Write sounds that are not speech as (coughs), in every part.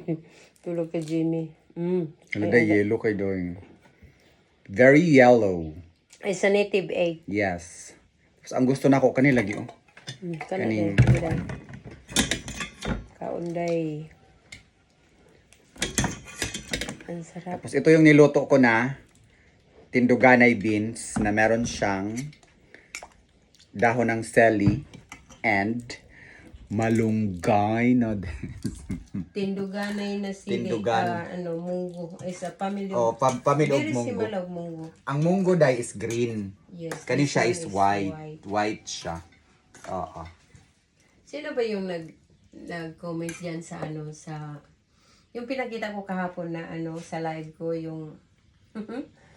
(laughs) Tulog ka, Jimmy. Mm. Ano day yellow kay doing? Very yellow. Ay, sa native egg. Yes. Tapos ang gusto nako kani lagi oh. Mm. Din. Kaunday. Ang sarap. Tapos ito yung niluto ko na tinduganay beans na meron siyang dahon ng seli and malunggay na Tinduganay na sili. Tindugan. ah, ano, munggo. Ay, sa family. oh, pam pamilog Very munggo. similar munggo. Ang munggo dai is green. Yes. Kani siya is white. White siya. Oo. Sino ba yung nag nag-comment diyan sa ano sa yung pinakita ko kahapon na ano sa live ko yung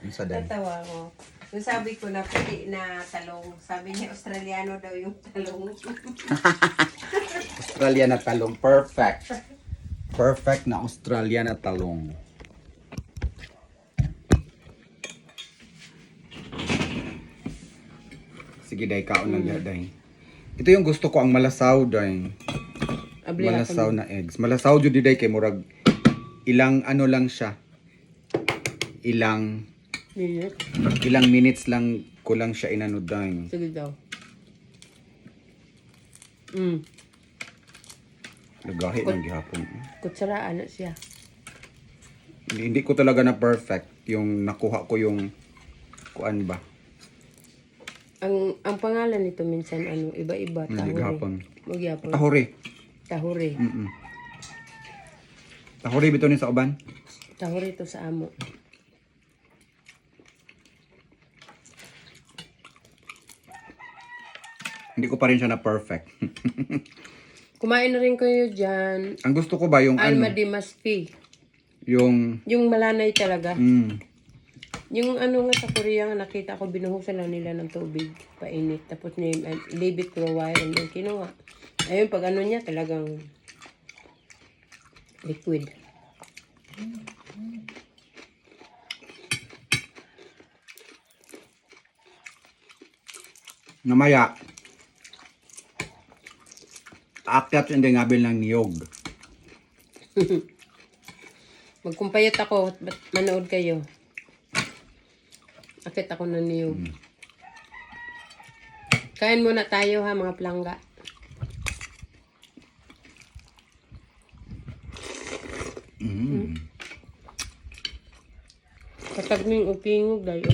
Yung sa natawa ko. Yung sabi ko na puti na talong. Sabi niya Australiano daw yung talong. (laughs) Australian na talong. Perfect. Perfect na Australian na talong. Sige, day, kaon lang mm. day. Ito yung gusto ko, ang malasaw, day. Abli Malasaw na eggs. Malasaw jud day kay murag ilang ano lang siya. Ilang Minute. ilang minutes lang ko lang siya inano day. Sige daw. Mm. Lagahi ng gihapon. Kutsaraan na siya. Hindi, hindi ko talaga na perfect yung nakuha ko yung kuan ba. Ang ang pangalan nito minsan ano iba-iba Hindi tahuri. gahapon. Magyapon. Tahori. Tahuri. Mm. Tahori bito ni sa uban. Tahuri to sa amo. Hindi ko pa rin siya na perfect. (laughs) Kumain na rin kayo dyan. ang gusto ko ba yung Alma ano, de Maspi. yung Yung malanay talaga. mm, Yung ano nga sa Korea nga nakita ko binuhusan lang nila ng tubig painit tapos ni uh, leave it for a while and then kinuha. Ayun pag ano niya talagang liquid. namaya. Aakyat hindi ngabil ng niyog. (laughs) Magkumpayat ako, ba't manood kayo? Akit ako na niyo. Kain muna tayo ha mga plangga. Mm. Katag ning upingog dayo.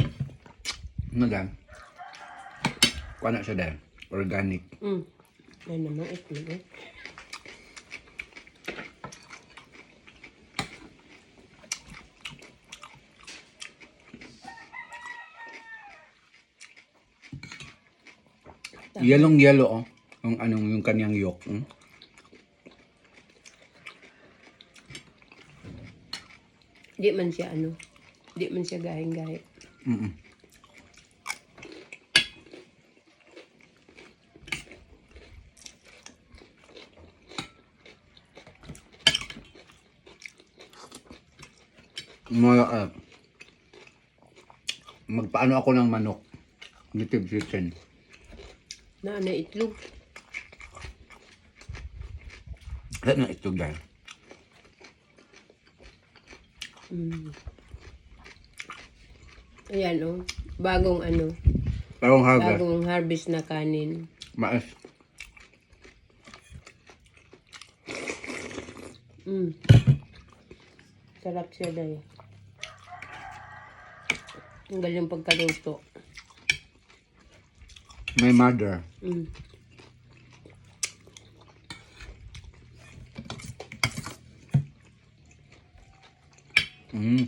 Ano dan? Kuha na siya dan. Organic. Mm. Ay naman itlog eh. Yelong yellow oh. Yung anong yung kanyang yolk. Mm? Di man siya ano. Di man siya gahing-gahi. Mm-mm. Mga, ah, magpaano ako ng manok. Native chicken. Na na itlog. Lahat na itlog dahil. Mm. Ayan oh. Bagong ano. Parang harvest. Bagong harvest na kanin. Mais. Mm. Sarap siya dahil. Ang galing pagkaluto. My mother. Mm. Mm.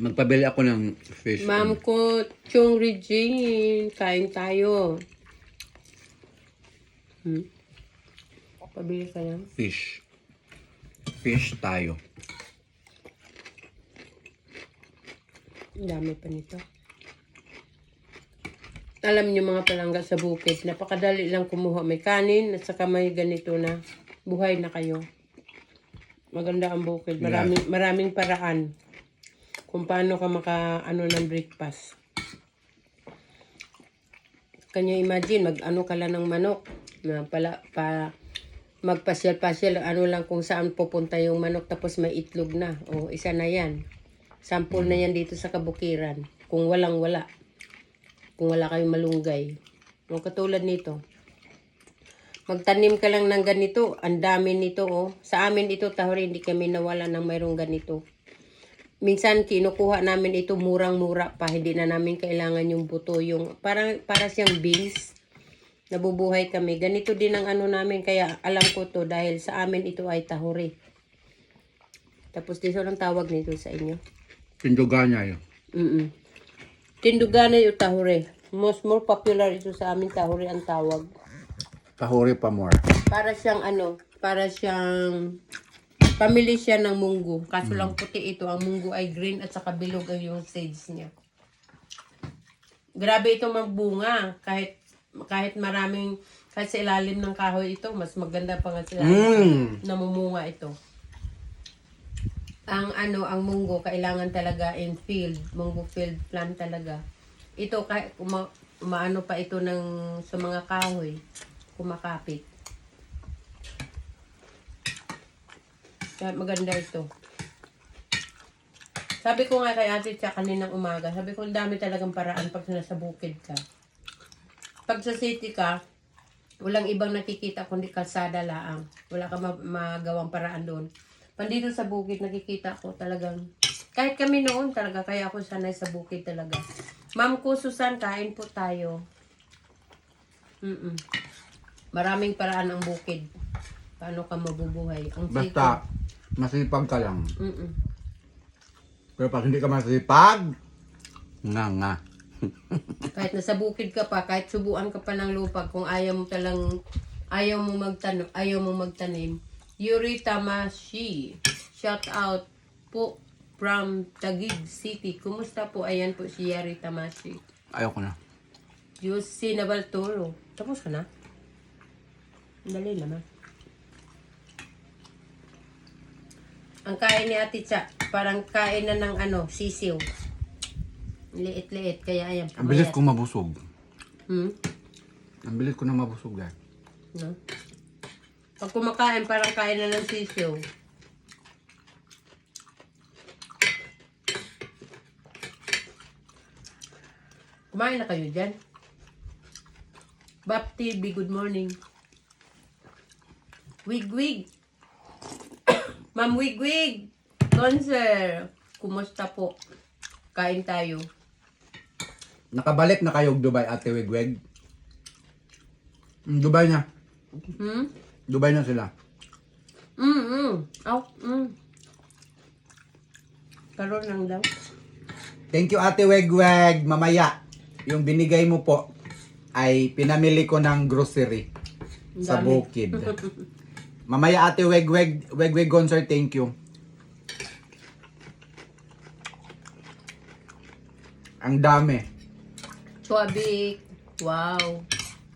Magpabili ako ng fish. Ma'am ko, Chong Regine, kain tayo. Hmm? Pabili ka lang. Fish. Fish tayo. Ang dami pa nito. Alam niyo mga palangga sa bukid, napakadali lang kumuha. May kanin at saka may ganito na buhay na kayo. Maganda ang bukid. Maraming, maraming paraan kung paano ka maka ano ng breakfast. Kanya imagine, mag ano ka lang ng manok na pala, pa, magpasyal-pasyal, ano lang kung saan pupunta yung manok tapos may itlog na. O, isa na yan. Sample na yan dito sa kabukiran. Kung walang wala. Kung wala kayong malunggay. O, katulad nito. Magtanim ka lang ng ganito. Ang dami nito, oh. Sa amin ito, tahori, hindi kami nawala ng mayroong ganito. Minsan, kinukuha namin ito murang-mura pa. Hindi na namin kailangan yung buto. Yung, parang, para siyang beans. Nabubuhay kami. Ganito din ang ano namin. Kaya alam ko to dahil sa amin ito ay tahori. Tapos dito ang tawag nito sa inyo. Tindugana yun. Mm Tindugana yung tahori. Most more popular ito sa amin tahori ang tawag. Tahuri pa more. Para siyang ano, para siyang pamili siya ng munggo. Kaso lang puti ito, ang munggo ay green at saka bilog ang yung seeds niya. Grabe ito magbunga kahit kahit maraming kahit sa ilalim ng kahoy ito, mas maganda pa nga sa ilalim Mmm. namumunga ito. Ang ano, ang munggo kailangan talaga in field, munggo field plant talaga. Ito kahit uma, umaano pa ito ng sa mga kahoy, kumakapit. Kaya maganda ito. Sabi ko nga kay ate siya kaninang umaga, sabi ko dami talagang paraan pag nasa bukid ka. Pag sa city ka, walang ibang nakikita kundi kalsada laang. Wala ka ma- magawang paraan doon. Pandito sa bukid nakikita ko talagang kahit kami noon talaga kaya ako sanay sa bukid talaga. Ma'am ko Susan, kain po tayo. Mm. Maraming paraan ang bukid. Paano ka mabubuhay? Ang Basta, masipag ka lang. Mm-mm. Pero pag hindi ka masipag, nga nga. (laughs) Kahit nasa bukid ka pa, kahit subuan ka pa ng lupa, kung ayaw mo talang, ayaw mo magtanim, ayaw mo magtanim, Yuri Tamashi, shout out po from Taguig City. Kumusta po? Ayan po si Yuri Tamashi. Ayoko na. Yusi Nabaltoro. Tapos ka na? Dali naman. Ang kain ni Ate Cha, parang kain na ng ano, sisiw. Liit-liit, kaya ayan. Ang bilis pumayat. ko mabusog. Hmm? Ang bilis ko na mabusog dahil. No? Pag kumakain, parang kain na ng sisiw. Kumain na kayo dyan? Bap TV, good morning. Wig wig. (coughs) Ma'am wig wig. Sponsor. Kumusta po? Kain tayo. Nakabalik na kayo Dubai, Ate Wigweg. Mm, Dubai na. Hmm? Dubai na sila. Mm, mm. Oh, mm. Karoon lang daw. Thank you, Ate Wegweg. Mamaya, yung binigay mo po ay pinamili ko ng grocery Ang sa dami. bukid. (laughs) Mamaya, Ate Wegweg, Wegweg Gonzar, thank you. Ang dami. Chubby. Wow.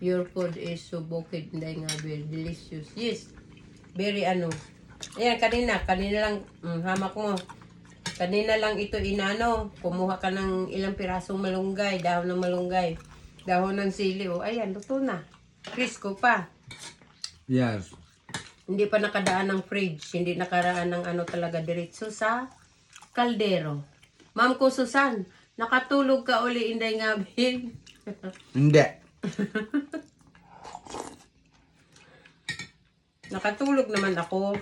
Your food is so bukid na nga very delicious. Yes. Very ano. Ayan, kanina. Kanina lang. Mm, hamak mo. Kanina lang ito inano. Kumuha ka ng ilang pirasong malunggay. Dahon ng malunggay. Dahon ng sili. O, ayan, luto na. Crisco pa. Yes. Hindi pa nakadaan ng fridge. Hindi nakaraan ng ano talaga diretso sa kaldero. Ma'am ko Susan, nakatulog ka uli inday nga bin. (laughs) Hindi. (laughs) Nakatulog naman ako.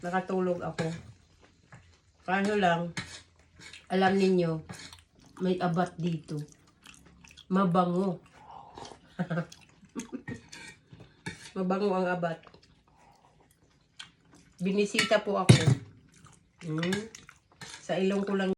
Nakatulog ako. Kaso lang, alam ninyo, may abat dito. Mabango. (laughs) Mabango ang abat. Binisita po ako. Hmm? Sa ilong ko lang